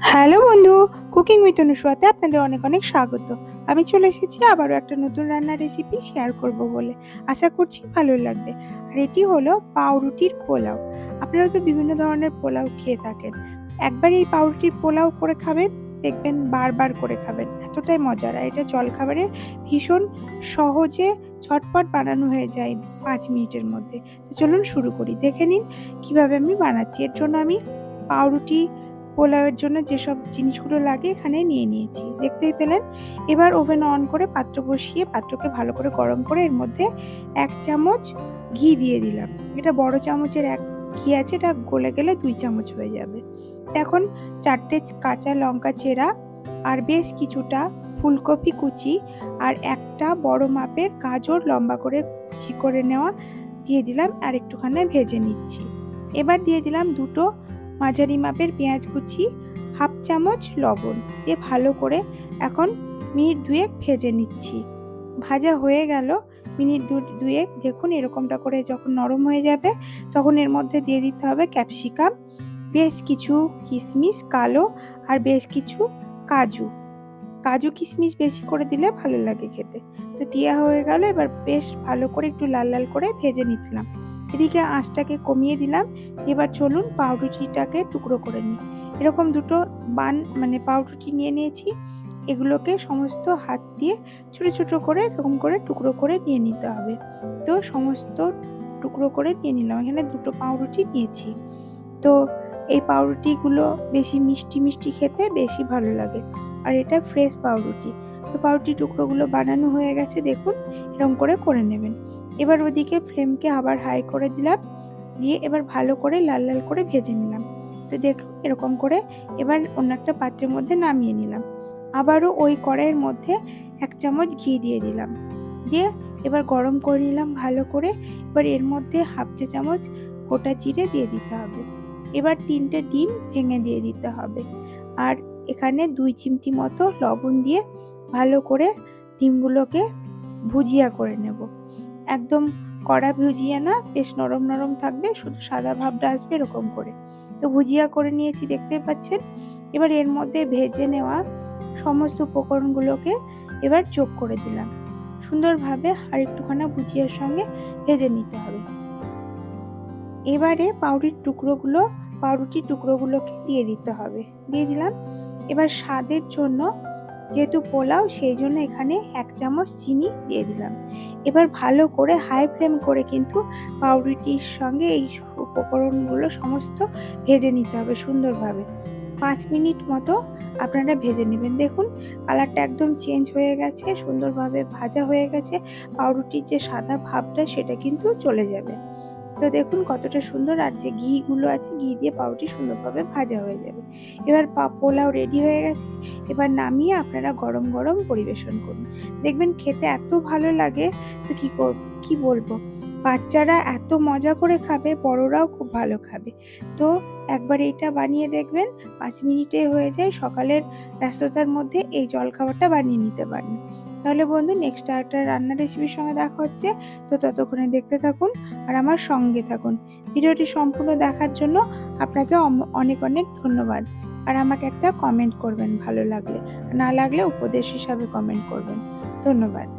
Hello বন্ধু, cooking with অনুসুয়াতে আপনাদের অনেক অনেক স্বাগত। আমি চলে এসেছি আবারও একটা নতুন রান্নার রেসিপি শেয়ার করব বলে। আশা করছি ভালো লাগবে। আর এটি হলো পাউরুটির পোলাও। আপনারা তো বিভিন্ন ধরনের পোলাও খেয়ে থাকেন। একবার এই পাউরুটির পোলাও করে খাবেন, দেখবেন বারবার করে খাবেন। এতটাই মজার। আর এটা জলখাবারে ভীষণ সহজে ঝটপট বানানো হয়ে যায় পাঁচ মিনিটের মধ্যে। তো চলুন শুরু করি। দেখে নিন কীভাবে আমি বানাচ্ছি। এর জন্য আমি পাউরুটি পোলাওয়ের জন্য যেসব জিনিসগুলো লাগে এখানে নিয়ে নিয়েছি। দেখতেই পেলেন? এবার ওভেন অন করে পাত্র বসিয়ে পাত্রকে ভালো করে গরম করে এর মধ্যে এক চামচ ঘি দিয়ে দিলাম। এটা বড় চামচের এক ঘি আছে, এটা গলে গেলে দুই চামচ হয়ে যাবে। এখন চারটে কাঁচা লঙ্কা চেরা আর বেশ কিছুটা ফুলকপি কুচি আর একটা বড় মাপের গাজর লম্বা করে কুচি করে নেওয়া দিয়ে দিলাম আর একটুখানি ভেজে নিচ্ছি। এবার দিয়ে দিলাম দুটো মাঝারি মাপের পেঁয়াজ কুচি, হাফ চামচ লবণ। দিয়ে ভালো করে এখন মিনিট দুয়েক ভেজে নিচ্ছি। ভাজা হয়ে গেল। মিনিট দু দুয়েক দেখুন এরকমটা করে যখন নরম হয়ে যাবে, তখন এর মধ্যে দিয়ে দিতে হবে ক্যাপসিকাম, বেশ কিছু কিশমিশ, কালো আর বেশ কিছু কাজু। কাজু কিশমিশ বেশি করে দিলে ভালো লাগে খেতে। তো দেওয়া হয়ে গেল। এবার বেশ ভালো করে একটু লাল লাল করে ভেজে নিতলাম এদিকে আঁচটাকে কমিয়ে দিলাম। এবার চলুন পাউরুটিটাকে টুকরো করে নিই। এরকম দুটো বান মানে পাউরুটি নিয়ে নিয়েছি। এগুলোকে সমস্ত হাত দিয়ে ছোটো ছোটো করে, এরকম করে টুকরো করে নিয়ে নিতে হবে। তো সমস্ত টুকরো করে নিয়ে নিলাম। এখানে দুটো পাউরুটি নিয়েছি। তো এই পাউরুটিগুলো বেশি মিষ্টি মিষ্টি খেতে বেশি ভালো লাগে। আর এটা ফ্রেশ পাউরুটি। তো পাউরুটি টুকরোগুলো বানানো হয়ে গেছে, দেখুন। এরকম করে করে নেবেন। এবার ওদিকে ফ্লেমকে আবার হাই করে দিলাম, দিয়ে এবার ভালো করে লাল লাল করে ভেজে নিলাম। তো দেখুন এরকম করে এবার অন্য একটা পাত্রের মধ্যে নামিয়ে নিলাম। আবারও ওই কড়াইয়ের মধ্যে এক চামচ ঘি দিয়ে দিলাম। দিয়ে এবার গরম করে নিলাম ভালো করে। এবার এর মধ্যে হাফ চা চামচ গোটা জিরে দিয়ে দিতে হবে। এবার তিনটে ডিম ভেঙে দিয়ে দিতে হবে। আর এখানে দুই চিমটি মতো লবণ দিয়ে ভালো করে ডিমগুলোকে ভুজিয়া করে নেব। একদম কড়া ভুজিয়া না, বেশ নরম নরম থাকবে, শুধু সাদা ভাবটা আসবে এরকম করে। তো ভুজিয়া করে নিয়েছি, দেখতে পাচ্ছেন? এবার এর মধ্যে ভেজে নেওয়া সমস্ত উপকরণগুলোকে এবার যোগ করে দিলাম। সুন্দরভাবে আর একটুখানা ভুজিয়ার সঙ্গে ভেজে নিতে হবে। এবারে পাউরুটির টুকরোগুলো, পাউরুটির টুকরোগুলোকে দিয়ে দিতে হবে। দিয়ে দিলাম। এবার স্বাদের জন্য যেহেতু পোলাও, সেই জন্য এখানে এক চামচ চিনি দিয়ে দিলাম। এবার ভালো করে হাই ফ্লেম করে কিন্তু পাউরুটির সঙ্গে এই উপকরণগুলো সমস্ত ভেজে নিতে হবে সুন্দরভাবে। পাঁচ মিনিট মতো আপনারা ভেজে নেবেন। দেখুন, কালারটা একদম চেঞ্জ হয়ে গেছে, সুন্দরভাবে ভাজা হয়ে গেছে। পাউরুটির যে সাদা ভাবটা, সেটা কিন্তু চলে যাবে। তো দেখুন কতটা সুন্দর, আর যে ঘিগুলো আছে, ঘি দিয়ে পাউরুটি সুন্দরভাবে ভাজা হয়ে যাবে। এবার পোলাও রেডি হয়ে গেছে। এবার নামিয়ে আপনারা গরম গরম পরিবেশন করুন। দেখবেন খেতে এত ভালো লাগে, তো কি কি বলব? বাচ্চারা এত মজা করে খাবে, বড়রাও খুব ভালো খাবে। তো একবার এইটা বানিয়ে দেখবেন, পাঁচ মিনিটে হয়ে যায়, সকালের ব্যস্ততার মধ্যে এই জলখাবারটা বানিয়ে নিতে পারেন। তাহলে বন্ধু নেক্সট একটা রান্নার রেসিপির সঙ্গে দেখা হচ্ছে, তো ততক্ষণে দেখতে থাকুন আর আমার সঙ্গে থাকুন। ভিডিওটি সম্পূর্ণ দেখার জন্য আপনাকে অনেক অনেক ধন্যবাদ। আর আমাকে একটা কমেন্ট করবেন ভালো লাগলে। না লাগলে উপদেশ হিসাবে কমেন্ট করবেন। ধন্যবাদ।